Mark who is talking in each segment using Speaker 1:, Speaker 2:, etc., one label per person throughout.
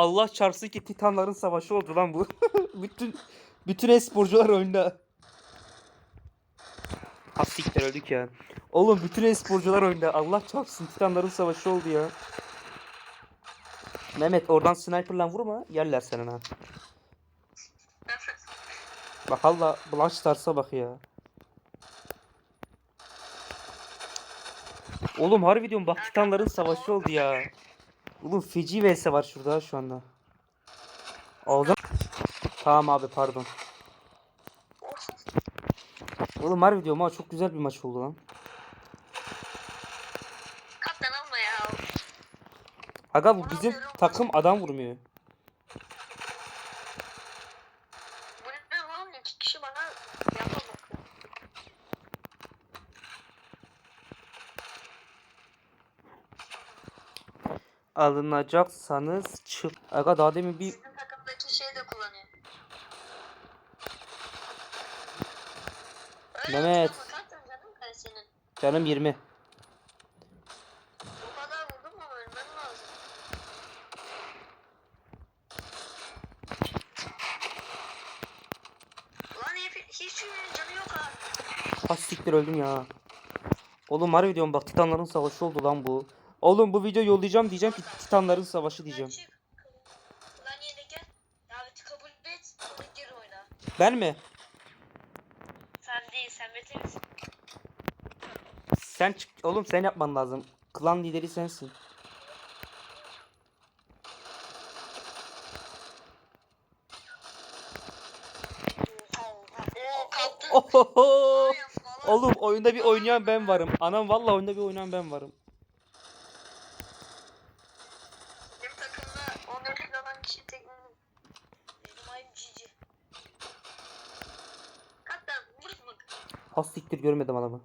Speaker 1: Allah çarpsın ki Titanların savaşı oldu lan bu. bütün bütün esporcular oyunda. Ha siktir öldük ya. Oğlum bütün esporcular oyunda. Allah çarpsın Titanların savaşı oldu ya. Mehmet oradan sniperla vurma. Yerler senin ha. Bak Allah Blanche Stars'a bak ya. Oğlum harbi diyorum bak Titanların savaşı oldu ya. Oğlum feci vs var şurada şu anda. Oldu. Tamam abi pardon. Oğlum harbi diyorum ha çok güzel bir maç oldu lan.
Speaker 2: Ya.
Speaker 1: Aga bu bizim takım adam vurmuyor.
Speaker 2: Bu ne oğlum? İki kişi bana yapa bakıyor.
Speaker 1: Alınacaksanız çık. Aga daha demin bir
Speaker 2: Sizin takımdaki şey de kullanıyor. Öyle
Speaker 1: Mehmet.
Speaker 2: atma kaptan canım senin.
Speaker 1: canım 20.
Speaker 2: Bu kadar vurdum mu ölmen lazım. Ulan hep, hiçbirinin canı yok ha.
Speaker 1: Ha siktir öldüm ya. Oğlum harbi diyorum bak Titanların savaşı oldu lan bu. Oğlum bu video yollayacağım diyeceğim ki Titanların savaşı diyeceğim. Ben mi?
Speaker 2: Sen değil sen beter misin?
Speaker 1: Sen çık oğlum sen yapman lazım. Klan lideri sensin. Ohoho! Oğlum oyunda bir oynayan ben varım. Anam vallahi oyunda bir oynayan ben varım.
Speaker 2: Benim takımda 14 olan kişi tek Benim ayım cici. Kaptan vurma.
Speaker 1: Ha siktir görmedim adamı.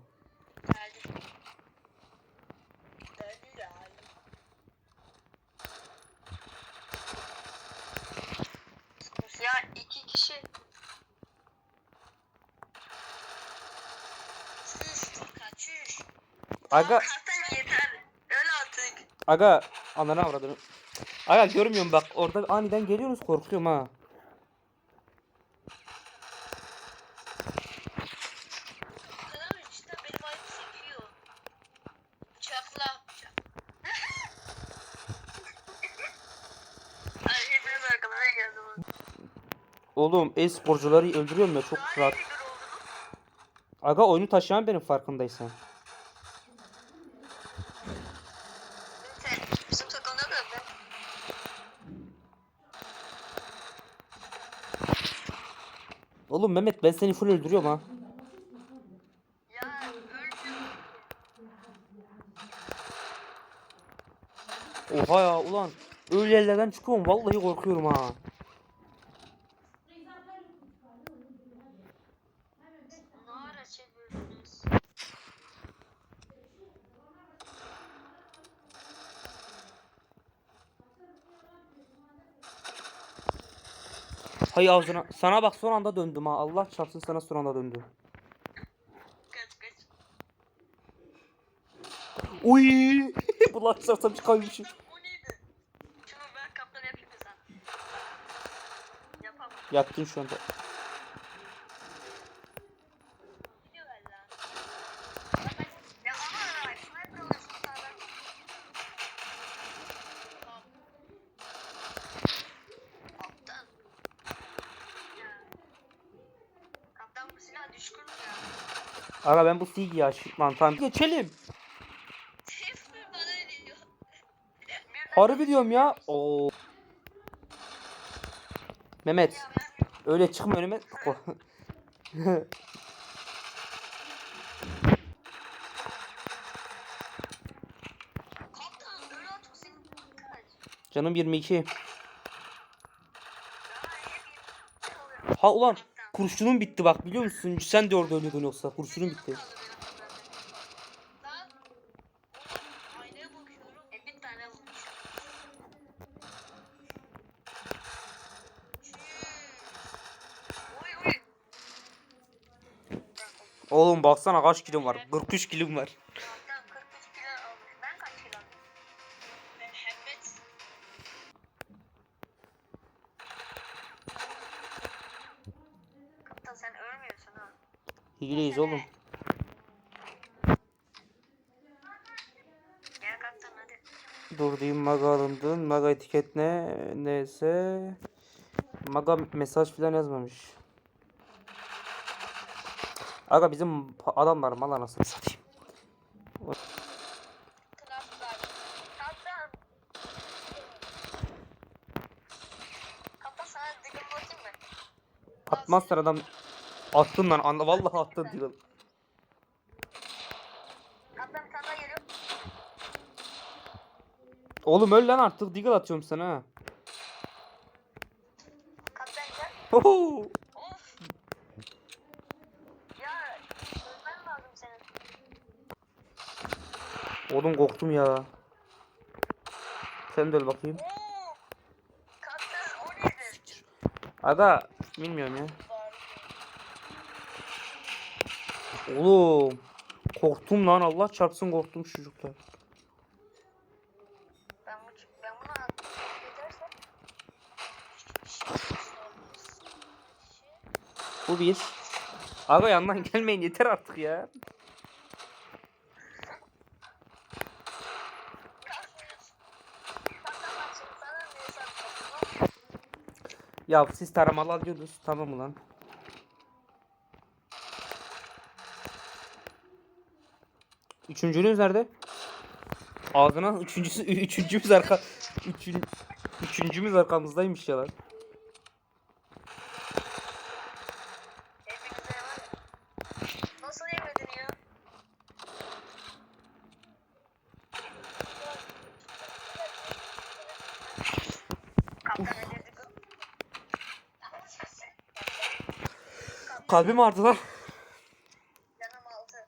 Speaker 2: Ya iki kişi. Çüş.
Speaker 1: Aga
Speaker 2: yeter. Öl artık.
Speaker 1: aga ananı avradını. Aga görmüyorum bak orada aniden geliyorsunuz korkuyorum ha. Oğlum e-sporcuları öldürüyorum ya çok rahat. Aga oyunu taşıyan benim farkındaysan.
Speaker 2: Sen bizim takımda da ben.
Speaker 1: Oğlum Mehmet ben seni full öldürüyorum ha. Oha ya ulan. Öyle yerlerden çıkıyorum vallahi korkuyorum ha.
Speaker 2: Ne ara çevirdiniz?
Speaker 1: Hay ağzına. Sana bak son anda döndüm ha. Allah çarpsın sana son anda döndü.
Speaker 2: Kaç kaç.
Speaker 1: Uy! Bu lan sarsam çıkaymışım.
Speaker 2: O neydi? Şunu ben kaptan yapayım mı sana? Yapamam.
Speaker 1: Yaktın şu anda.
Speaker 2: Gidiyor valla. Ya ama sniper alıyorsun sağdan. Tamam. Kaptan. Ya. Kaptan bu silah düşkün ya.
Speaker 1: Aga ben bu silgi ya tamam. Geçelim. Harbi diyorum ya. Oo. Mehmet öyle çıkma önüme. Canım 22.
Speaker 2: Daha hep bir- oluyor.
Speaker 1: Ha ulan. Kurşunum bitti bak biliyor musun? Sen de orada ölüyordun yoksa kurşunum bitti. Oğlum baksana kaç kilim var? 43 kilim var. Hileyiz oğlum. Dur diyeyim maga alındın. Maga etiket ne? Neyse. Maga mesaj falan yazmamış. Aga bizim pa- adamlar mal anasını satayım. Atmazsan adam attın lan. Anda vallahi attın
Speaker 2: geliyor.
Speaker 1: Oğlum öl lan artık. Deagle atıyorum sana ha.
Speaker 2: Kaptan.
Speaker 1: Oğlum korktum ya. Sen de öl bakayım.
Speaker 2: Oo.
Speaker 1: Bilmiyorum ya. Oğlum. Korktum lan Allah çarpsın korktum çocuklar.
Speaker 2: Ben bu ben bunu attım. Yeterse.
Speaker 1: Bu bir. Aga yandan gelmeyin yeter artık ya. Ya siz taramalı alıyorsunuz tamam mı Üçüncünüz nerede? Ağzına üçüncüsü üçüncümüz arka üçün, üçüncümüz arkamızdaymış ya lan.
Speaker 2: Nasıl yemedin ya?
Speaker 1: Kalbim ağrıdı lan.
Speaker 2: Canım aldı.